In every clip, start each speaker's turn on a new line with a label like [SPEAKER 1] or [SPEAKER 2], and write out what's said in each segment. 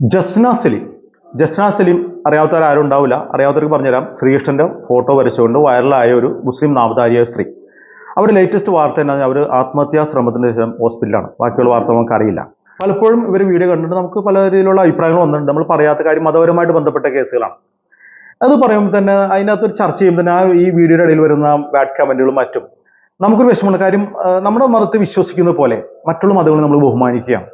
[SPEAKER 1] ജസ്ന സലീം. ജസ്ന സലീം അറിയാത്തവർ ആരും ഉണ്ടാവില്ല. അറിയാത്തവർക്ക് പറഞ്ഞുതരാം. ശ്രീകൃഷ്ണന്റെ ഫോട്ടോ വരച്ചുകൊണ്ട് വൈറലായ ഒരു മുസ്ലിം നാമധാരിയായ സ്ത്രീ. അവരുടെ ലേറ്റസ്റ്റ് വാർത്ത എന്നാ അവർ ആത്മഹത്യാ ശ്രമത്തിന് ശേഷം ഹോസ്പിറ്റലാണ് ബാക്കിയുള്ള വാർത്ത നമുക്ക് അറിയില്ല. പലപ്പോഴും ഇവർ വീഡിയോ കണ്ടിട്ട് നമുക്ക് പല രീതിയിലുള്ള അഭിപ്രായങ്ങൾ വന്നിട്ടുണ്ട്. നമ്മൾ പറയാത്ത കാര്യം മതപരമായിട്ട് ബന്ധപ്പെട്ട കേസുകളാണ്. അത് പറയുമ്പോൾ തന്നെ അതിനകത്ത് ഒരു ചർച്ച ചെയ്യുമ്പോൾ തന്നെ ആ ഈ വീഡിയോയുടെ ഇടയിൽ വരുന്ന ബാഡ് കമന്റുകളും മറ്റും നമുക്കൊരു വിഷമമുള്ള കാര്യം നമ്മുടെ മതത്തെ വിശ്വസിക്കുന്ന പോലെ മറ്റുള്ള മതങ്ങളെ നമ്മൾ ബഹുമാനിക്കുകയാണ്.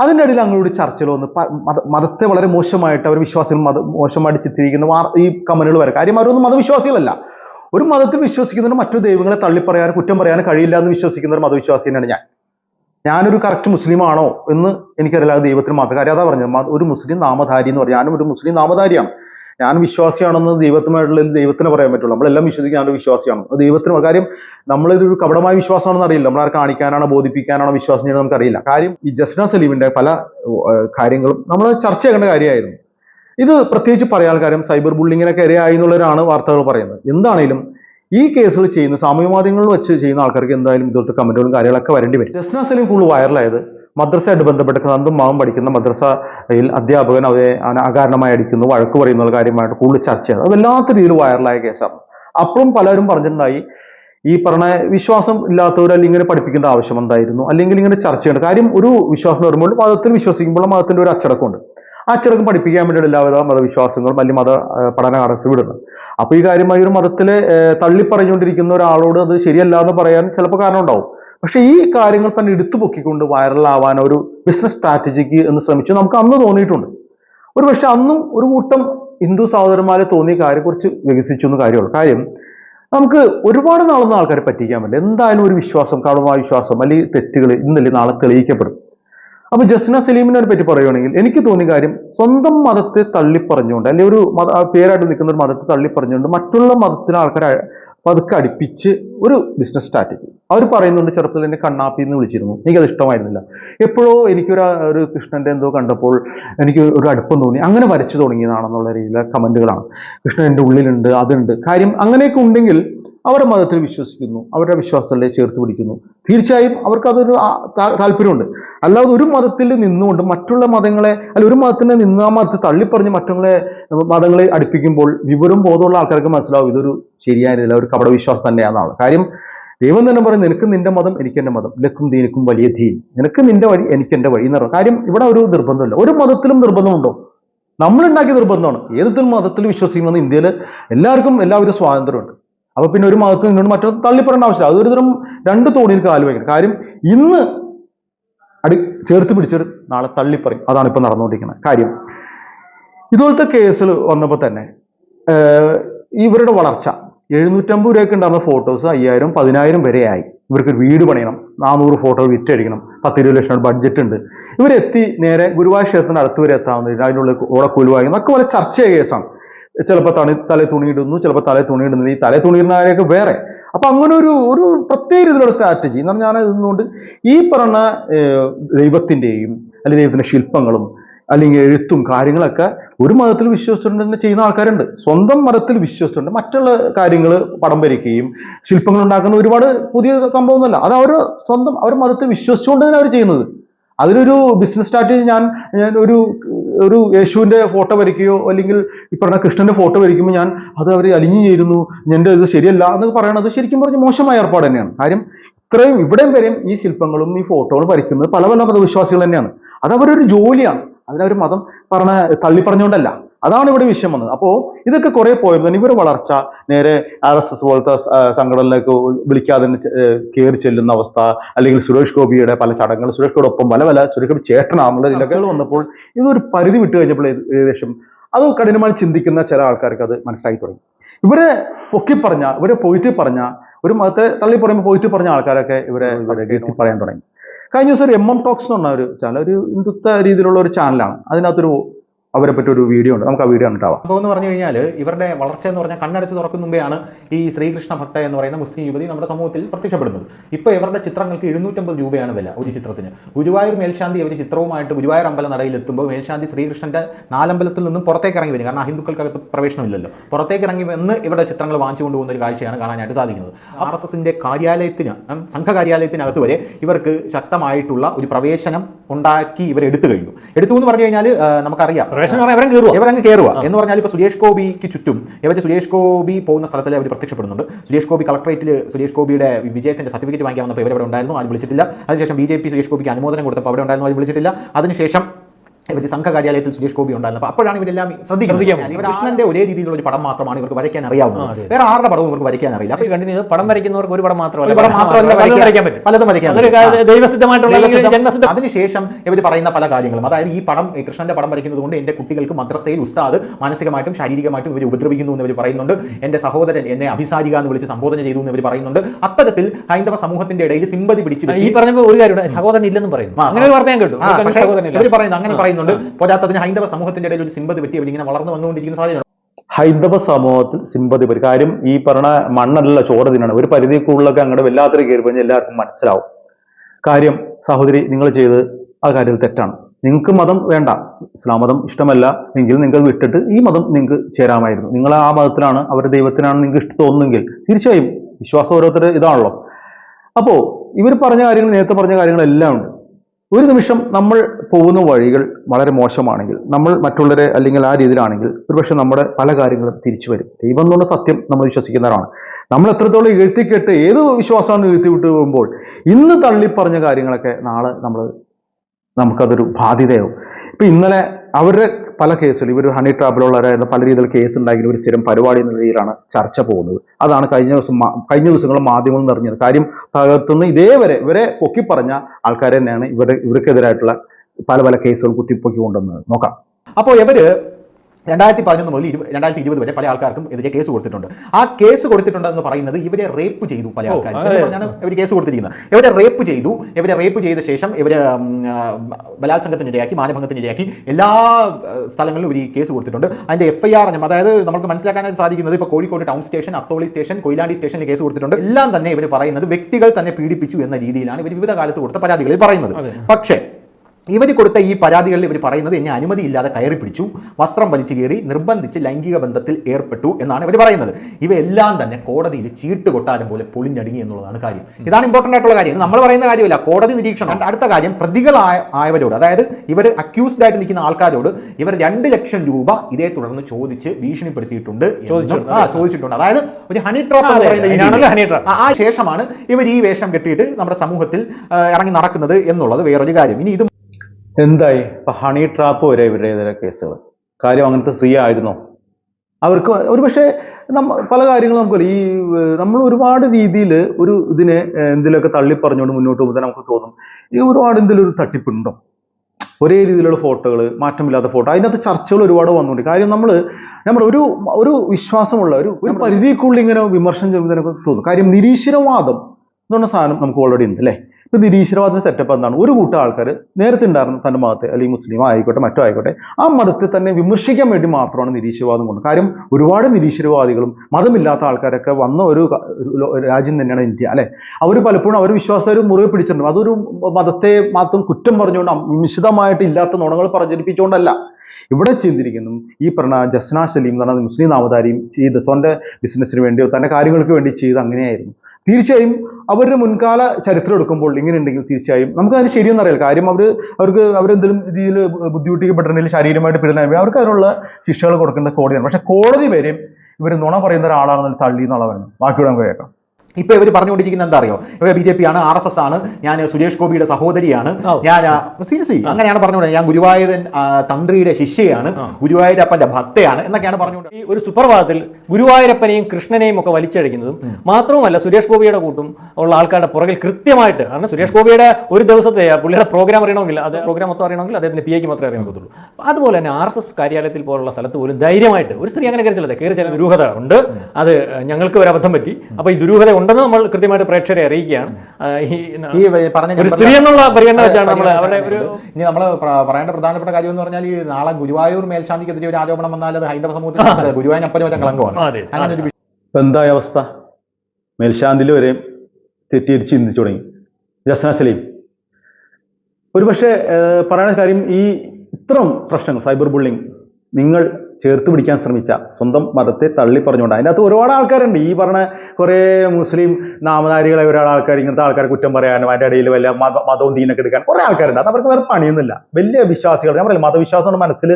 [SPEAKER 1] അതിന്റെ ഇടയിൽ അങ്ങോട്ട് ചർച്ചകൾ വന്ന് മത മതത്തെ വളരെ മോശമായിട്ട് അവർ വിശ്വാസികൾ മത മോശമായിട്ട് ചിത്രീകരിക്കുന്ന. ഈ കമന്റുകൾ വരെ. കാര്യം അവരൊന്നും മതവിശ്വാസികളല്ല. ഒരു മതത്തിൽ വിശ്വസിക്കുന്നതിന് മറ്റു ദൈവങ്ങളെ തള്ളിപ്പറയാനും കുറ്റം പറയാനും കഴിയില്ല എന്ന് വിശ്വസിക്കുന്ന ഒരു മതവിശ്വാസിനാണ് ഞാൻ. ഞാനൊരു കറക്റ്റ് മുസ്ലിമാണോ എന്ന് എനിക്കറിയില്ല. ദൈവത്തിന് മാത്രം. കാര്യം അതാ പറഞ്ഞത്. ഒരു മുസ്ലിം നാമധാരി എന്ന് പറഞ്ഞു ഞാനും ഒരു മുസ്ലിം നാമധാരിയാണ്. ഞാൻ വിശ്വാസിയാണെന്ന് ദൈവത്തിനായിട്ടുള്ള ദൈവത്തിന് പറയാൻ പറ്റുള്ളൂ. നമ്മളെല്ലാം വിശ്വസിക്കുന്ന ഞാനൊരു വിശ്വാസിയാണ്. ദൈവത്തിന് കാര്യം നമ്മളിതൊരു കപടമായ വിശ്വാസമാണെന്ന് അറിയില്ല. നമ്മളാർ കാണിക്കാനാണോ ബോധിപ്പിക്കാനാണോ വിശ്വാസം ചെയ്യുന്നത് നമുക്കറിയില്ല. കാര്യം ഈ ജസ്ന സലീമിന്റെ പല കാര്യങ്ങളും നമ്മൾ ചർച്ച ചെയ്യേണ്ട കാര്യമായിരുന്നു. ഇത് പ്രത്യേകിച്ച് പറയാൻ കാര്യം സൈബർ ബുള്ളിങ്ങിനൊക്കെ ഇരയായി എന്നുള്ളവരാണ് വാർത്തകൾ പറയുന്നത്. എന്താണേലും ഈ കേസുകൾ ചെയ്യുന്ന സാമൂഹ്യ മാധ്യമങ്ങളിൽ വെച്ച് ചെയ്യുന്ന ആൾക്കാർക്ക് എന്തായാലും ഇതുപോലത്തെ കമന്റുകളും കാര്യങ്ങളൊക്കെ വരേണ്ടി വരും. ജസ്ന സലീം കൂടുതൽ വൈറലായത് മദ്രസയായിട്ട് ബന്ധപ്പെട്ട് സ്വന്തം മാവും പഠിക്കുന്ന മദ്രസയിൽ അധ്യാപകൻ അവരെ അകാരണമായി അടിക്കുന്നു വഴക്ക് പറയുന്ന കാര്യമായിട്ട് കൂടുതൽ ചർച്ച ചെയ്തത് അത് വല്ലാത്ത രീതിയിൽ വൈറലായ കേസാണ്. അപ്പോഴും പലരും പറഞ്ഞിട്ടുണ്ടായി ഈ പറഞ്ഞ വിശ്വാസം ഇല്ലാത്തവർ അല്ലെങ്കിൽ ഇങ്ങനെ പഠിപ്പിക്കേണ്ട ആവശ്യം എന്തായിരുന്നു? അല്ലെങ്കിൽ ഇങ്ങനെ ചർച്ച ചെയ്യേണ്ട കാര്യം ഒരു വിശ്വാസം പറയുമ്പോൾ മതത്തിൽ വിശ്വസിക്കുമ്പോൾ മതത്തിന്റെ ഒരു അച്ചടക്കമുണ്ട്. ആ അച്ചടക്കം പഠിപ്പിക്കാൻ വേണ്ടിയിട്ട് എല്ലാവിധ മതവിശ്വാസങ്ങളും അല്ലെങ്കിൽ മത പഠന അടച്ചു വിടുന്നത്. അപ്പോൾ ഈ കാര്യമായി ഒരു മതത്തിലെ തള്ളിപ്പറഞ്ഞുകൊണ്ടിരിക്കുന്ന ഒരാളോട് അത് ശരിയല്ല എന്ന് പറയാൻ ചിലപ്പോൾ കാരണം ഉണ്ടാവും പക്ഷെ ഈ കാര്യങ്ങൾ തന്നെ എടുത്തു പൊക്കിക്കൊണ്ട് വൈറലാവാൻ ഒരു ബിസിനസ് സ്ട്രാറ്റജിക്ക് എന്ന് ശ്രമിച്ചു നമുക്ക് അന്ന് തോന്നിയിട്ടുണ്ട്. ഒരു പക്ഷെ അന്നും ഒരു കൂട്ടം ഹിന്ദു സഹോദരന്മാരെ തോന്നിയ കാര്യം കുറച്ച് വികസിച്ചു എന്ന് കാര്യമുള്ളൂ കാര്യം നമുക്ക് ഒരുപാട് നാളൊന്നും ആൾക്കാരെ പറ്റിക്കാൻ പറ്റില്ല. എന്തായാലും ഒരു വിശ്വാസം കടമായ വിശ്വാസം അല്ലെങ്കിൽ തെറ്റുകൾ ഇന്നല്ലേ നാളെ തെളിയിക്കപ്പെടും. അപ്പൊ ജസ്ന സലീമിനെ പറ്റി പറയുകയാണെങ്കിൽ എനിക്ക് തോന്നിയ കാര്യം സ്വന്തം മതത്തെ തള്ളിപ്പറഞ്ഞുകൊണ്ട് അല്ലെങ്കിൽ ഒരു പേരായിട്ട് നിൽക്കുന്ന ഒരു മതത്തെ തള്ളിപ്പറഞ്ഞുകൊണ്ട് മറ്റുള്ള മതത്തിലെ ആൾക്കാരെ പതുക്കെ അടുപ്പിച്ച് ഒരു ബിസിനസ് സ്ട്രാറ്റജി അവർ പറയുന്നുണ്ട് ചെറുപ്പത്തിൽ എന്നെ കണ്ണാപ്പി എന്ന് വിളിച്ചിരുന്നു. എനിക്കത് ഇഷ്ടമായിരുന്നില്ല. എപ്പോഴോ എനിക്കൊരു ഒരു കൃഷ്ണന്റെ എന്തോ കണ്ടപ്പോൾ എനിക്ക് ഒരു അടുപ്പം തോന്നി. അങ്ങനെ വരച്ചു തുടങ്ങിയതാണെന്നുള്ള രീതിയിലുള്ള കമന്റുകളാണ് കൃഷ്ണൻ എന്റെ ഉള്ളിലുണ്ട് അതുണ്ട്. കാര്യം അങ്ങനെയൊക്കെ ഉണ്ടെങ്കിൽ അവരുടെ മതത്തിൽ വിശ്വസിക്കുന്നു അവരുടെ വിശ്വാസത്തെ ചേർത്ത് പിടിക്കുന്നു. തീർച്ചയായും അവർക്ക് അതൊരു താല്പര്യമുണ്ട്. അല്ലാതെ ഒരു മതത്തിൽ നിന്നുകൊണ്ട് മറ്റുള്ള മതങ്ങളെ അല്ല ഒരു മതത്തിനെ നിന്ന് ആ മതത്തെ തള്ളിപ്പറഞ്ഞ് മറ്റുള്ള മതങ്ങളെ അടുപ്പിക്കുമ്പോൾ വിവരം ബോധമുള്ള ആൾക്കാർക്ക് മനസ്സിലാവും ഇതൊരു ശരിയായിരുന്നില്ല ഒരു കപട വിശ്വാസം തന്നെയാണെന്നാണ്. കാര്യം ദൈവം തന്നെ പറയും നിനക്ക് നിന്റെ മതം എനിക്ക് എന്റെ മതം. ലക്കും ദീനിക്കും വലിയ ദീൻ. നിനക്ക് നിന്റെ വഴി എനിക്ക് എന്റെ വഴി എന്ന് കാര്യം ഇവിടെ ഒരു നിർബന്ധമില്ല. ഒരു മതത്തിലും നിർബന്ധമുണ്ടോ? നമ്മൾ ഉണ്ടാക്കിയ നിർബന്ധമാണ്. ഏതൊരു മതത്തിൽ വിശ്വസിക്കുന്നത് ഇന്ത്യയിൽ എല്ലാവർക്കും എല്ലാവിധ സ്വാതന്ത്ര്യമുണ്ട്. അപ്പൊ പിന്നെ ഒരു മതത്തിൽ നിന്നുകൊണ്ട് മറ്റൊരു തള്ളിപ്പറേണ്ട ആവശ്യമില്ല. അതൊരു തരം രണ്ട് തോണിയിൽ കാൽ വയ്ക്കണം. കാര്യം ഇന്ന് അടി ചേർത്ത് പിടിച്ചൊരു നാളെ തള്ളിപ്പറയും. അതാണ് ഇപ്പൊ നടന്നുകൊണ്ടിരിക്കുന്നത് കാര്യം. ഇതുപോലത്തെ കേസിൽ വന്നപ്പോൾ തന്നെ ഇവരുടെ വളർച്ച. എഴുന്നൂറ്റമ്പത് രൂപയ്ക്ക് ഉണ്ടായിരുന്ന ഫോട്ടോസ് അയ്യായിരം പതിനായിരം വരെ ആയി. ഇവർക്ക് ഒരു വീട് പണിയണം. നാനൂറ് ഫോട്ടോ വിറ്റഴിക്കണം പത്തിരുപത് ലക്ഷം ബഡ്ജറ്റ് ഉണ്ട്. ഇവരെത്തി നേരെ ഗുരുവായൂർ ക്ഷേത്രത്തിന്റെ അടുത്ത് വരെ എത്താവുന്ന അതിനുള്ള ഓടക്കൂൽ വാങ്ങി എന്നൊക്കെ വളരെ ചർച്ചയായ കേസാണ്. ചിലപ്പോൾ തണി തല തുണിയിടുന്നു ചിലപ്പോൾ തല തുണിയിടുന്നില്ല ഈ തല തുണിയിടുന്നവരെയൊക്കെ വേറെ. അപ്പൊ അങ്ങനെ ഒരു ഒരു പ്രത്യേക രീതിയിലുള്ള സ്ട്രാറ്റജി എന്ന് പറഞ്ഞാൽ ഇതുകൊണ്ട് ഈ പറഞ്ഞ ദൈവത്തിന്റെയും അല്ലെങ്കിൽ ദൈവത്തിന്റെ ശില്പങ്ങളും അല്ലെങ്കിൽ എഴുത്തും കാര്യങ്ങളൊക്കെ ഒരു മതത്തിൽ വിശ്വസിച്ചിട്ടുണ്ട് തന്നെ ചെയ്യുന്ന ആൾക്കാരുണ്ട്. സ്വന്തം മതത്തിൽ വിശ്വസിച്ചിട്ടുണ്ട് മറ്റുള്ള കാര്യങ്ങൾ പടം വരയ്ക്കുകയും ശില്പങ്ങൾ ഉണ്ടാക്കുന്ന ഒരുപാട് പുതിയ സംഭവമൊന്നുമല്ല. അത് അവർ സ്വന്തം അവർ മതത്തിൽ വിശ്വസിച്ചുകൊണ്ട് തന്നെ അവർ ചെയ്യുന്നത്. അതിനൊരു ബിസിനസ് സ്ട്രാറ്റജി ഞാൻ ഞാൻ ഒരു ഒരു യേശുവിന്റെ ഫോട്ടോ വരയ്ക്കുകയോ അല്ലെങ്കിൽ ഈ പറഞ്ഞ ഫോട്ടോ വരയ്ക്കുമ്പോൾ ഞാൻ അത് അവർ അലിഞ്ഞു ചേരുന്നു എന്റെ ഇത് ശരിയല്ല എന്നൊക്കെ പറയണത് ശരിക്കും പറഞ്ഞ് മോശമായ ഏർപ്പാട് തന്നെയാണ്. കാര്യം ഇത്രയും ഇവിടെയും വരെയും ഈ ശില്പങ്ങളും ഈ ഫോട്ടോകളും വരയ്ക്കുന്നത് പല പല മതവിശ്വാസികൾ തന്നെയാണ്. അത് അവരൊരു ജോലിയാണ്. അതിനവർ മതം പറഞ്ഞ തള്ളി പറഞ്ഞുകൊണ്ടല്ല അതാണ് ഇവിടെ വിഷയം വന്നത്. അപ്പോൾ ഇതൊക്കെ കുറെ പോയപ്പോൾ ഇവരുടെ വളർച്ച നേരെ ആർ എസ് എസ് പോലത്തെ സംഘടനയിലേക്ക് വിളിക്കാതെ കയറി ചെല്ലുന്ന അവസ്ഥ അല്ലെങ്കിൽ സുരേഷ് ഗോപിയുടെ പല ചടങ്ങുകൾ സുരേഷ് ഗോപിയോടൊപ്പം പല പല സുരേഷ് ഗോപി ചേട്ടനാണെന്നുള്ള ഇതിലൊക്കെ വന്നപ്പോൾ ഇതൊരു പരിധി വിട്ടു കഴിഞ്ഞപ്പോൾ ഏകദേശം അത് കഠിനമായി ചിന്തിക്കുന്ന ചില ആൾക്കാർക്ക് അത് മനസ്സിലാക്കി തുടങ്ങി. ഇവരെ പൊക്കി പറഞ്ഞ ഇവരെ പൊയ്ത്തി പറഞ്ഞ ഒരു മതത്തെ തള്ളി പറയുമ്പോൾ പൊയ്ത്തി പറഞ്ഞ ആൾക്കാരൊക്കെ ഇവരെ ഇവരെ എത്തി പറയാൻ തുടങ്ങി. കഴിഞ്ഞ ദിവസം ഒരു എം എം ടോക്സ് എന്ന് പറഞ്ഞ ഒരു ചാനൽ ഒരു ഹിന്ദുത്വ രീതിയിലുള്ള ഒരു ചാനലാണ് അതിനകത്തൊരു അവരെ പറ്റി ഒരു വീഡിയോ ഉണ്ട്. നമുക്ക് ആ വീഡിയോ കണ്ടിട്ടാവാം.
[SPEAKER 2] അപ്പോൾ എന്ന് പറഞ്ഞു കഴിഞ്ഞാൽ ഇവരുടെ വളർച്ച എന്ന് പറഞ്ഞാൽ കണ്ണടച്ച് തുറക്കും മുമ്പെയാണ് ഈ ശ്രീകൃഷ്ണ ഭക്ത എന്ന് പറയുന്ന മുസ്ലിം യുവതി നമ്മുടെ സമൂഹത്തിൽ പ്രത്യക്ഷപ്പെടുന്നത്. ഇപ്പോൾ ഇവരുടെ ചിത്രങ്ങൾക്ക് എഴുന്നൂറ്റമ്പത് രൂപയാണ് വില ഒരു ചിത്രത്തിന്. ഗുരുവായൂർ മേൽശാന്തി അവർ ചിത്രവുമായിട്ട് ഗുരുവായൂർ അമ്പല നടയിൽ എത്തുമ്പോൾ മേൽശാന്തി ശ്രീകൃഷ്ണന്റെ നാലമ്പലത്തിൽ നിന്നും പുറത്തേക്ക് ഇറങ്ങി വരും. കാരണം ഹിന്ദുക്കൾക്കകത്ത് പ്രവേശനമില്ലല്ലോ. പുറത്തേക്ക് ഇറങ്ങി വന്ന് ഇവരുടെ ചിത്രങ്ങൾ വാങ്ങിച്ചു കൊണ്ടുപോകുന്ന ഒരു കാഴ്ചയാണ് കാണാനായിട്ട് സാധിക്കുന്നത്. ആർ എസ് എസിന്റെ കാര്യാലയത്തിന് സംഘകാര്യാലയത്തിനകത്ത് സംഘ കാര്യാലയത്തിനകത്ത് വരെ ഇവർക്ക് ശക്തമായിട്ടുള്ള ഒരു പ്രവേശനം ഉണ്ടാക്കി ഇവർ എടുത്തു കഴിഞ്ഞു. എടുത്തു എന്ന് പറഞ്ഞു കഴിഞ്ഞാൽ നമുക്കറിയാം ഇവരങ്ങ് കയറുക എന്ന് പറഞ്ഞാൽ ഇപ്പോൾ സുരേഷ് ഗോപിക്ക് ചുറ്റും ഇവരെ സുരേഷ് ഗോപി പോകുന്ന സ്ഥലത്തിൽ അവർ പ്രത്യക്ഷപ്പെടുന്നുണ്ട്. സുരേഷ് ഗോപി കളക്ടറേറ്റിൽ സുരേഷ് ഗോപിയുടെ വിജയത്തിന്റെ സർട്ടിഫിക്കറ്റ് വാങ്ങിക്കാൻ വന്നപ്പോൾ ഇവരവിടെ ഉണ്ടായിരുന്നു അത് വിളിച്ചിട്ടില്ല. അതിനുശേഷം ബി ജെ പി സുരേഷ് ഗോപിക്ക് അനുമോദനം കൊടുത്തപ്പോൾ അവിടെ ഉണ്ടായിരുന്നു അത് വിളിച്ചിട്ടില്ല. അതിനുശേഷം ഇവർ സംഘ കാര്യാലയത്തിൽ സുരേഷ് ഗോപി ഉണ്ടായിരുന്നു. അപ്പോൾ അപ്പോഴാണ് ഇവരെല്ലാം ശ്രദ്ധിക്കുന്നത്. ഇവർ കൃഷ്ണന്റെ ഒരേ രീതിയിലുള്ള ഒരു പടം മാത്രമാണ് ഇവർക്ക് വരയ്ക്കാൻ അറിയാവുന്നത്. വേറെ ആരുടെ പടവും ഇവർക്ക് വരയ്ക്കാൻ അറിയില്ല. അപ്പോൾ
[SPEAKER 3] കണ്ടിന്യൂ പടം വരയ്ക്കുന്നവർക്ക് ഒരു പടം മാത്രമല്ല.
[SPEAKER 2] പടം മാത്രമല്ല വരയ്ക്കാൻ-
[SPEAKER 3] പറ്റും.
[SPEAKER 2] പലതും വരയ്ക്കാൻ അതിനുശേഷം ഇവർ പറയുന്ന പല കാര്യങ്ങളും. അതായത് ഈ പടം കൃഷ്ണന്റെ പടം വരയ്ക്കുന്നത് കൊണ്ട് എന്റെ കുട്ടികൾക്ക് മദ്രസയിൽ ഉസ്താദ് മാനസികമായിട്ടും ശാരീരികമായിട്ടും ഇവർ ഉപദ്രവിക്കുന്നു എന്ന് ഇവർ പറയുന്നുണ്ട്. എന്റെ സഹോദരൻ എന്നെ അഭിസാരിക എന്ന് വിളിച്ച് സംബോധന ചെയ്തു എന്ന് ഇവർ പറയുന്നുണ്ട്. അത്തരത്തിൽ ഹൈന്ദവ സമൂഹത്തിന്റെ ഇടയിൽ സിമ്പതി പിടിച്ചു
[SPEAKER 3] ഈ പറഞ്ഞപ്പോൾ ഒരു കാര്യം സഹോദരൻ ഇല്ലെന്നും പറയുന്നു. അങ്ങനെ പറയുന്നു
[SPEAKER 2] ഇവർ പറയുന്നു അങ്ങനെ പറയുന്നുണ്ട്. പോരാത്തതിന് ഹൈന്ദവ സമൂഹത്തിന്റെ ഇടയിൽ ഒരു സിമ്പതി പറ്റി അവരിങ്ങനെ വളർന്നു വന്നുകൊണ്ടിരിക്കുന്ന സാഹചര്യം
[SPEAKER 1] ഹൈന്ദവ സമൂഹത്തിൽ സിമ്പതി വരും കാര്യം ഈ പറഞ്ഞ മണ്ണല്ല ചോറ് തിന്നാണ് ഒരു പരിധി കൂടുതലൊക്കെ അങ്ങോട്ട് വല്ലാത്തൊരു കയറി കഴിഞ്ഞാൽ എല്ലാവർക്കും മനസ്സിലാവും. കാര്യം സഹോദരി നിങ്ങൾ ചെയ്ത് ആ കാര്യത്തിൽ തെറ്റാണ്. നിങ്ങൾക്ക് മതം വേണ്ട. ഇസ്ലാം മതം ഇഷ്ടമല്ല എങ്കിൽ നിങ്ങൾ വിട്ടിട്ട് ഈ മതം നിങ്ങൾക്ക് ചേരാമായിരുന്നു. നിങ്ങൾ ആ മതത്തിലാണ് അവരുടെ ദൈവത്തിനാണ് നിങ്ങൾക്ക് ഇഷ്ടം തോന്നുന്നെങ്കിൽ തീർച്ചയായും വിശ്വാസം ഓരോരുത്തർ ഇതാണല്ലോ. അപ്പോൾ ഇവർ പറഞ്ഞ കാര്യങ്ങൾ നേരത്തെ പറഞ്ഞ കാര്യങ്ങളെല്ലാം ഉണ്ട്. ഒരു നിമിഷം നമ്മൾ പോകുന്ന വഴികൾ വളരെ മോശമാണെങ്കിൽ നമ്മൾ മറ്റുള്ളവരെ അല്ലെങ്കിൽ ആ രീതിയിലാണെങ്കിൽ ഒരുപക്ഷെ നമ്മുടെ പല കാര്യങ്ങളും തിരിച്ചു വരും. ദൈവം എന്നുള്ള സത്യം നമ്മൾ വിശ്വസിക്കുന്നവരാണ്. നമ്മൾ എത്രത്തോളം എഴുത്തിക്കെട്ട് ഏത് വിശ്വാസമാണ് എഴുത്തി വിട്ടു പോകുമ്പോൾ ഇന്ന് തള്ളിപ്പറഞ്ഞ കാര്യങ്ങളൊക്കെ നാളെ നമ്മൾ നമുക്കതൊരു ബാധ്യതയാവും. ഇപ്പം ഇന്നലെ അവരുടെ പല കേസുകൾ ഇവർ ഹണി ട്രാപ്പിലുള്ളവരായിരുന്നു പല രീതിയിൽ കേസ് ഉണ്ടാക്കി ഒരു സ്ഥിരം പരിപാടി എന്ന രീതിയിലാണ് ചർച്ച പോകുന്നത്. അതാണ് കഴിഞ്ഞ ദിവസം കഴിഞ്ഞ ദിവസങ്ങൾ മാധ്യമങ്ങൾ നിറഞ്ഞത്. കാര്യം തകർത്തുനിന്ന് ഇതേവരെ ഇവരെ പൊക്കിപ്പറഞ്ഞ ആൾക്കാർ തന്നെയാണ് ഇവരുടെ ഇവർക്കെതിരായിട്ടുള്ള പല പല കേസുകൾ കുത്തിപ്പൊക്കി കൊണ്ടുവന്നത്. നോക്കാം.
[SPEAKER 2] അപ്പോൾ ഇവർ രണ്ടായിരത്തി പതിനൊന്ന് മുതൽ ഇരുപത് രണ്ടായിരത്തി ഇരുപത് വരെ പല ആൾക്കാർക്കും എതിരെ കേസ് കൊടുത്തിട്ടുണ്ട്. ആ കേസ് കൊടുത്തിട്ടുണ്ടെന്ന് പറയുന്നത് ഇവരെ റേപ്പ് ചെയ്തു പല
[SPEAKER 3] ആൾക്കാർ
[SPEAKER 2] ആൾക്കാരും. ഇവർ കേസ് കൊടുത്തിരിക്കുന്നത്? ഇവരെ റേപ്പ് ചെയ്തു ഇവരെ റേപ്പ് ചെയ്ത ശേഷം ഇവർ ബലാത്സംഗത്തിനിടയാക്കി മാനഭംഗത്തിനിടയാക്കി എല്ലാ സ്ഥലങ്ങളിലും ഇവർ ഈ കേസ് കൊടുത്തിട്ടുണ്ട്. അതിന്റെ എഫ് ഐ ആർ അതായത് നമുക്ക് മനസ്സിലാക്കാനായിട്ട് സാധിക്കുന്നത് ഇപ്പോൾ Kozhikode town station Atholi station Koyilandy സ്റ്റേഷനിൽ കേസ് കൊടുത്തിട്ടുണ്ട്. എല്ലാം തന്നെ ഇവർ പറയുന്നത് വ്യക്തികൾ തന്നെ പീഡിപ്പിച്ചു എന്ന രീതിയിലാണ് ഇവർ വിവിധ കാലത്ത് കൊടുത്ത പരാതികളിൽ പറയുന്നത്. പക്ഷേ ഇവർ കൊടുത്ത ഈ പരാതികളിൽ ഇവർ പറയുന്നത് എന്നെ അനുമതിയില്ലാതെ കയറി പിടിച്ചു വസ്ത്രം വലിച്ചു കയറി നിർബന്ധിച്ച് ലൈംഗിക ബന്ധത്തിൽ ഏർപ്പെട്ടു എന്നാണ് ഇവർ പറയുന്നത്. ഇവയെല്ലാം തന്നെ കോടതിയിൽ ചീട്ട് കൊട്ടാരം പോലെ പൊളിഞ്ഞടുങ്ങി എന്നുള്ളതാണ് കാര്യം. ഇതാണ് ഇമ്പോർട്ടന്റ് ആയിട്ടുള്ള കാര്യം. നമ്മൾ പറയുന്ന കാര്യമല്ല. കോടതി നിരീക്ഷണം. അടുത്ത കാര്യം പ്രതികളായ ആയവരോട് അതായത് ഇവർ അക്യൂസ്ഡ് ആയിട്ട് നിൽക്കുന്ന ആൾക്കാരോട് ഇവർ രണ്ട് ലക്ഷം രൂപ ഇതേ തുടർന്ന് ചോദിച്ച് ഭീഷണിപ്പെടുത്തിയിട്ടുണ്ട്
[SPEAKER 3] ചോദിച്ചിട്ടുണ്ട്.
[SPEAKER 2] ആ ചോദിച്ചിട്ടുണ്ട്. അതായത് ഒരു ഹണി ട്രാപ്പ് എന്ന് പറയുന്ന ആ ശേഷമാണ് ഇവർ ഈ വേഷം കെട്ടിയിട്ട് നമ്മുടെ സമൂഹത്തിൽ ഇറങ്ങി നടക്കുന്നത് എന്നുള്ളത് വേറൊരു കാര്യം. ഇനി ഇത്
[SPEAKER 1] എന്തായി? ഇപ്പൊ ഹണി ട്രാപ്പ് വരെ ഇവരുടേതായ കേസുകൾ കാര്യം അങ്ങനത്തെ സ്ത്രീ ആയിരുന്നോ. അവർക്ക് ഒരു പക്ഷേ നമ്മ പല കാര്യങ്ങളും നമുക്ക് ഈ നമ്മൾ ഒരുപാട് രീതിയിൽ ഒരു ഇതിനെ എന്തിലൊക്കെ തള്ളി പറഞ്ഞുകൊണ്ട് മുന്നോട്ട് പോകുമ്പോൾ നമുക്ക് തോന്നും ഈ ഒരുപാട് എന്തെങ്കിലും ഒരു തട്ടിപ്പുണ്ടോ? ഒരേ രീതിയിലുള്ള ഫോട്ടോകൾ മാറ്റമില്ലാത്ത ഫോട്ടോ അതിനകത്ത് ചർച്ചകൾ ഒരുപാട് വന്നുകൊണ്ട് കാര്യം നമ്മൾ നമ്മൾ ഒരു ഒരു വിശ്വാസമുള്ള ഒരു ഒരു പരിധിക്കുള്ളിൽ ഇങ്ങനെ വിമർശനം ചെയ്യുമ്പോൾ എനിക്ക് തോന്നും. കാര്യം നിരീശ്വരവാദം എന്ന് പറഞ്ഞ സാധനം നമുക്ക് ഓൾറെഡി ഉണ്ട് അല്ലേ? ഇപ്പൊ നിരീശ്വരവാദത്തിന്റെ സെറ്റപ്പ് എന്താണ്? ഒരു കൂട്ടം ആൾക്കാർ നേരത്തെ ഉണ്ടായിരുന്ന തന്റെ മതത്തെ അല്ലെങ്കിൽ മുസ്ലിം ആയിക്കോട്ടെ മറ്റോ ആയിക്കോട്ടെ ആ മതത്തെ തന്നെ വിമർശിക്കാൻ വേണ്ടി മാത്രമാണ് നിരീശ്വരവാദം കൊണ്ട് കാര്യം ഒരുപാട് നിരീശ്വരവാദികളും മതമില്ലാത്ത ആൾക്കാരൊക്കെ വന്ന ഒരു രാജ്യം തന്നെയാണ് ഇന്ത്യ അല്ലെ? അവർ പലപ്പോഴും അവർ വിശ്വാസം ഒരു മുറിവ് പിടിച്ചിട്ടുണ്ട്. അതൊരു മതത്തെ മാത്രം കുറ്റം പറഞ്ഞുകൊണ്ട് നിശിതമായിട്ട് ഇല്ലാത്ത നുണങ്ങൾ പ്രചരിപ്പിച്ചുകൊണ്ടല്ല. ഇവിടെ ചെയ്തിരിക്കുന്നു ഈ പറഞ്ഞ ജസ്നാ സലീം എന്ന് പറഞ്ഞ മുസ്ലിം നാമധാരിയും ചെയ്ത് സ്വന്തം ബിസിനസ്സിന് വേണ്ടിയോ തന്റെ കാര്യങ്ങൾക്ക് വേണ്ടി ചെയ്ത് അങ്ങനെയായിരുന്നു. തീർച്ചയായും അവരുടെ മുൻകാല ചരിത്രം എടുക്കുമ്പോൾ ഇങ്ങനെ ഉണ്ടെങ്കിൽ തീർച്ചയായും നമുക്ക് അതിന് ശരിയെന്ന് അറിയില്ല. കാര്യം അവർ അവർക്ക് അവരെന്തെങ്കിലും രീതിയിൽ ബുദ്ധിമുട്ടിക്കപ്പെട്ടിട്ടുണ്ടെങ്കിൽ ശാരീരികമായിട്ട് പീഡനം അവർക്ക് അതിനുള്ള ശിക്ഷകൾ കൊടുക്കേണ്ട കോടതിയാണ്. പക്ഷെ കോടതി വരെയും ഇവർ നുണ പറയുന്ന ഒരാളാണെന്ന് തള്ളി എന്നുള്ളതാണ് ബാക്കിയുള്ള നമുക്ക് കേൾക്കാം.
[SPEAKER 2] ഇപ്പൊ ഇവർ പറഞ്ഞുകൊണ്ടിരിക്കുന്ന എന്താ അറിയോ? ഇവർ ബി ജെ പി ആണ് ആർ എസ് എസ് ആണ് ഞാൻ സുരേഷ് ഗോപിയുടെ സഹോദരിയാണ്. ഞാൻ സീരിയസ്ലി അങ്ങനെയാണ് പറഞ്ഞുകൊണ്ട് ഞാൻ ഗുരുവായൂരൻ തന്ത്രിയുടെ ശിഷ്യയാണ് ഗുരുവായൂരപ്പന്റെ ഭക്തയാണ് എന്നൊക്കെയാണ് പറഞ്ഞുകൊണ്ട്
[SPEAKER 3] ഈ ഒരു സുപ്രഭാതത്തിൽ ഗുരുവായൂരപ്പനെയും കൃഷ്ണനെയും ഒക്കെ വലിച്ചഴിക്കുന്നതും മാത്രവുമല്ല സുരേഷ് ഗോപിയുടെ കൂട്ടും ഉള്ള ആൾക്കാരുടെ പുറകിൽ കൃത്യമായിട്ട് കാരണം സുരേഷ് ഗോപിയുടെ ഒരു ദിവസത്തെ പുള്ളിയുടെ പ്രോഗ്രാം അറിയണമെങ്കിൽ അത് പ്രോഗ്രാം മൊത്തം അറിയണമെങ്കിൽ അദ്ദേഹത്തിന്റെ പി എക്ക് മാത്രമേ അറിയാൻ പറ്റത്തുള്ളൂ അതുപോലെ തന്നെ ആർ എസ് എസ് കാര്യാലയത്തിൽ പോലുള്ള സ്ഥലത്ത് ഒരു ധൈര്യമായിട്ട് ഒരു സ്ത്രീ അങ്ങനെ കരുതലേ കയറി ചില ദുരൂഹത ഉണ്ട്. അത് ഞങ്ങൾക്ക് ഒരു അബദ്ധം പറ്റി. അപ്പോൾ ഈ ദുരൂഹത ഉണ്ടെന്ന് നമ്മൾ കൃത്യമായിട്ട് പ്രേക്ഷകരെ അറിയിക്കുകയാണ്. ഈ
[SPEAKER 2] പറഞ്ഞ
[SPEAKER 3] ഒരു സ്ത്രീ എന്നുള്ള പരിഗണന വെച്ചാണ് നമ്മൾ അവരുടെ ഒരു
[SPEAKER 2] ഇനി നമ്മൾ പറയേണ്ട പ്രധാനപ്പെട്ട കാര്യം എന്ന് പറഞ്ഞാൽ ഈ നാളെ ഗുരുവായൂർ മേൽശാന്തിക്കെതിരെ ഒരു ആരോപണം വന്നാൽ അത് ഹൈന്ദവ സമൂഹത്തിൽ ഗുരുവായൂരപ്പന് വരെ കളങ്കമാണ് അങ്ങനെ ഒരു
[SPEAKER 1] ഇപ്പം എന്തായ അവസ്ഥ? മേൽശാന്തിൽ വരെ തെറ്റിദ്ധരിച്ച് ചിന്തിച്ചു തുടങ്ങി. ജസ്ന സലീം. ഒരുപക്ഷെ പറയുന്ന കാര്യം ഈ ഇത്തരം പ്രശ്നങ്ങൾ സൈബർ ബുള്ളിങ് നിങ്ങൾ ചേർത്ത് പിടിക്കാൻ ശ്രമിച്ച സ്വന്തം മതത്തെ തള്ളി പറഞ്ഞുകൊണ്ട് അതിനകത്ത് ഒരുപാട് ആൾക്കാരുണ്ട്. ഈ പറഞ്ഞ കുറേ മുസ്ലിം നാമധാരികളെ ഒരാൾ ആൾക്കാർ ഇങ്ങനത്തെ ആൾക്കാരെ കുറ്റം പറയാനും അതിന്റെ ഇടയിൽ വല്ല മത മതവും ദീനൊക്കെ എടുക്കാൻ കുറേ ആൾക്കാരുണ്ട്. അത് അവർക്ക് വേറെ പണിയൊന്നുമില്ല. വലിയ വിശ്വാസികൾ ഞാൻ പറയില്ല മതവിശ്വാസം മനസ്സിൽ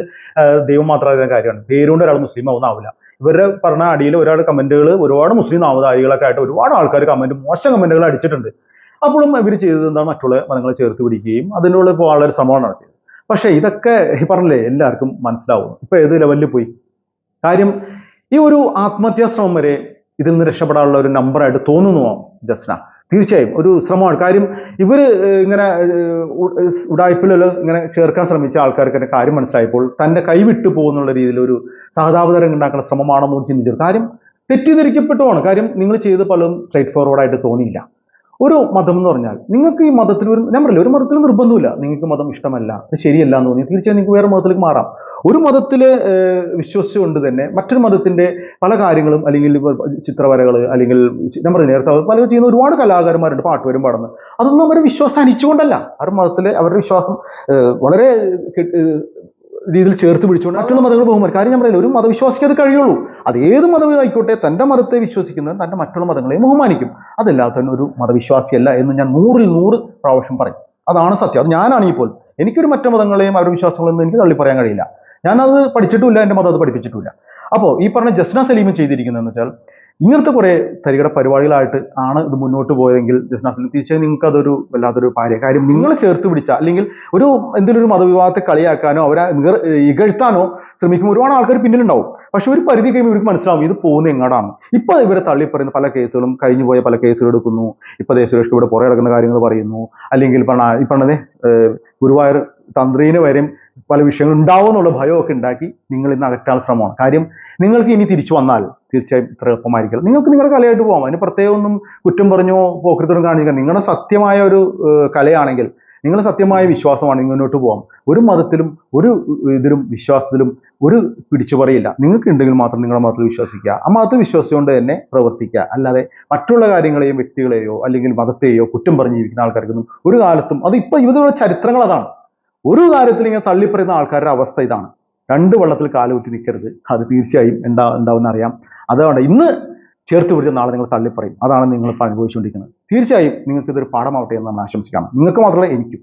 [SPEAKER 1] ദൈവം മാത്രം കാര്യമാണ്. പേരുകൊണ്ട് ഒരാൾ മുസ്ലിം ആവുന്ന ആവില്ല ഇവരുടെ പറഞ്ഞ അടിയിൽ ഒരാൾ കമന്റുകൾ ഒരുപാട് മുസ്ലിം നാമധാരികളൊക്കെ ആയിട്ട് ഒരുപാട് ആൾക്കാർ കമന്റ് മോശം കമന്റുകൾ അടിച്ചിട്ടുണ്ട്. അപ്പോഴും ഇവർ ചെയ്തത് എന്താണ് മറ്റുള്ള മതങ്ങളെ ചേർത്ത് പിടിക്കുകയും അതിനുള്ള ഇപ്പോൾ വളരെ ശ്രമമാണ് നടത്തിയത്. പക്ഷേ ഇതൊക്കെ ഈ പറഞ്ഞില്ലേ എല്ലാവർക്കും മനസ്സിലാവുന്നു ഇപ്പൊ ഏത് ലെവലിൽ പോയി? കാര്യം ഈ ഒരു ആത്മഹത്യാ ശ്രമം വരെ ഇതിൽ നിന്ന് രക്ഷപ്പെടാനുള്ള ഒരു നമ്പറായിട്ട് തോന്നുന്നു ജസ്ന. തീർച്ചയായും ഒരു ശ്രമമാണ്. കാര്യം ഇവർ ഇങ്ങനെ ഏഹ്, ഉ- ഏഹ്, ഉഡായിപ്പിലല്ലോ ഇങ്ങനെ ചേർക്കാൻ ശ്രമിച്ച ആൾക്കാർക്ക് തന്നെ കാര്യം മനസ്സിലായപ്പോൾ തന്റെ കൈവിട്ടു പോകുന്നുള്ള രീതിയിൽ ഒരു സഹതാപതരം ഉണ്ടാക്കുന്ന ശ്രമമാണെന്ന് ചിന്തിച്ചു കാര്യം തെറ്റിദ്ധരിക്കപ്പെട്ടുമാണ് കാര്യം നിങ്ങൾ ചെയ്ത് പലതും സ്ട്രൈറ്റ് ഫോർവേഡായിട്ട് തോന്നിയില്ല. ഒരു മതം എന്ന് പറഞ്ഞാൽ നിങ്ങൾക്ക് ഈ മതത്തിൽ ഒരു ഞാൻ പറയില്ല ഒരു മതത്തിൽ നിർബന്ധമില്ല. നിങ്ങൾക്ക് മതം ഇഷ്ടമല്ല അത് ശരിയല്ല എന്ന് തോന്നി തീർച്ചയായും നിങ്ങൾക്ക് വേറെ മതത്തിലേക്ക് മാറാം. ഒരു മതത്തിൽ വിശ്വസിച്ചുകൊണ്ട് തന്നെ മറ്റൊരു മതത്തിന്റെ പല കാര്യങ്ങളും അല്ലെങ്കിൽ ചിത്രവരകൾ അല്ലെങ്കിൽ ഞാൻ പറഞ്ഞു നേരത്തെ പല ചെയ്യുന്ന ഒരുപാട് കലാകാരന്മാരുണ്ട് പാട്ടുകാരും പാടുന്നത് അതൊന്നും അവരുടെ വിശ്വാസം അനിച്ചുകൊണ്ടല്ല. അവരുടെ മതത്തിലെ അവരുടെ വിശ്വാസം വളരെ രീതിയിൽ ചേർത്ത് പിടിച്ചുകൊണ്ട് മറ്റുള്ള മതങ്ങൾ ബഹുമാനം കാര്യം ഞാൻ പറയില്ല ഒരു മതവിശ്വാസിക്ക് അത് കഴിയുള്ളൂ. അത് ഏത് മതവും ആയിക്കോട്ടെ തന്റെ മതത്തെ വിശ്വസിക്കുന്നത് തന്റെ മറ്റുള്ള മതങ്ങളെയും ബഹുമാനിക്കും. അതല്ലാതെ തന്നെ ഒരു മതവിശ്വാസിയല്ല എന്ന് ഞാൻ നൂറിൽ നൂറ് പ്രാവശ്യം പറയും. അതാണ് സത്യം. അത് ഞാനാണെങ്കിൽ പോലും എനിക്കൊരു മറ്റു മതങ്ങളെയും അവരുടെ വിശ്വാസങ്ങളൊന്നും എനിക്ക് തള്ളി പറയാൻ കഴിയില്ല. ഞാനത് പഠിച്ചിട്ടുമില്ല എന്റെ മതം അത് പഠിപ്പിച്ചിട്ടുമില്ല. അപ്പോൾ ഈ പറഞ്ഞ ജസ്ന സലീം ചെയ്തിരിക്കുന്നതെന്ന് വെച്ചാൽ ഇങ്ങനത്തെ കുറേ തരികട പരിപാടികളായിട്ട് ആണ് ഇത് മുന്നോട്ട് പോയതെങ്കിൽ ജസ്നാസിന് തീർച്ചയായും നിങ്ങൾക്ക് അതൊരു വല്ലാത്തൊരു കാര്യ കാര്യം നിങ്ങൾ ചേർത്ത് പിടിച്ച അല്ലെങ്കിൽ ഒരു എന്തെങ്കിലും ഒരു മതവിവാദത്തെ കളിയാക്കാനോ അവരെ ഇകഴ്ത്താനോ ശ്രമിക്കുമ്പോൾ ഒരുപാട് ആൾക്കാർ പിന്നിലുണ്ടാവും. പക്ഷെ ഒരു പരിധി കഴിയുമ്പോൾ ഇവർക്ക് മനസ്സിലാവും ഇത് പോകുന്ന എങ്ങോട്ടാണ് ഇപ്പൊ ഇവരെ തള്ളിപ്പറയുന്ന പല കേസുകളും കഴിഞ്ഞു പോയ പല കേസുകൾ എടുക്കുന്നു. ഇപ്പൊ ദേ സുരേഷ് ഇവിടെ പുറകെ കിടക്കുന്ന കാര്യങ്ങൾ പറയുന്നു. അല്ലെങ്കിൽ ഇപ്പൊ ഈ ഗുരുവായൂർ തന്ത്രീന് വരെയും പല വിഷയങ്ങൾ ഉണ്ടാവും എന്നുള്ള ഭയമൊക്കെ ഉണ്ടാക്കി നിങ്ങൾ ഇന്ന് അകറ്റാൻ ശ്രമമാണ്. കാര്യം നിങ്ങൾക്ക് ഇനി തിരിച്ചു വന്നാൽ തീർച്ചയായും ഇത്ര എളുപ്പമായിരിക്കില്ല നിങ്ങൾക്ക് നിങ്ങളുടെ കലയായിട്ട് പോകാം അതിന് പ്രത്യേകം ഒന്നും കുറ്റം പറഞ്ഞോ പോക്കൃത്തരം കാണിക്കാൻ നിങ്ങളുടെ സത്യമായ ഒരു കലയാണെങ്കിൽ നിങ്ങളുടെ സത്യമായ വിശ്വാസമാണ് നിങ്ങൾ മുന്നോട്ട് പോകാം ഒരു മതത്തിലും ഒരു ഇതിലും വിശ്വാസത്തിലും ഒരു പിടിച്ചു പറയില്ല. നിങ്ങൾക്ക് ഉണ്ടെങ്കിൽ മാത്രം നിങ്ങളുടെ മതത്തിൽ വിശ്വസിക്കുക. ആ മതത്തിൽ വിശ്വസിച്ചുകൊണ്ട് തന്നെ പ്രവർത്തിക്കുക. അല്ലാതെ മറ്റുള്ള കാര്യങ്ങളെയും വ്യക്തികളെയോ അല്ലെങ്കിൽ മതത്തെയോ കുറ്റം പറഞ്ഞ് ജീവിക്കുന്ന ആൾക്കാർക്കൊന്നും ഒരു കാലത്തും അത് ഇപ്പൊ ഇവരുടെ ചരിത്രങ്ങൾ അതാണ്. ഒരു കാര്യത്തിൽ ഇങ്ങനെ തള്ളിപ്പറയുന്ന ആൾക്കാരുടെ അവസ്ഥ ഇതാണ്. രണ്ട് വെള്ളത്തിൽ കാലുകുത്തി നിൽക്കരുത് അത് തീർച്ചയായും എന്താ ഉണ്ടാവുന്ന അറിയാം. അതുകൊണ്ട് ഇന്ന് ചേർത്ത് പിടിച്ച നാളെ നിങ്ങൾ തള്ളിപ്പറയും. അതാണ് നിങ്ങൾ ഇപ്പോൾ അനുഭവിച്ചുകൊണ്ടിരിക്കുന്നത്. തീർച്ചയായും നിങ്ങൾക്ക് ഇതൊരു പാഠമാവട്ടെ എന്ന് നമ്മൾ ആശംസിക്കാം നിങ്ങൾക്ക് മാത്രമല്ല എനിക്കും.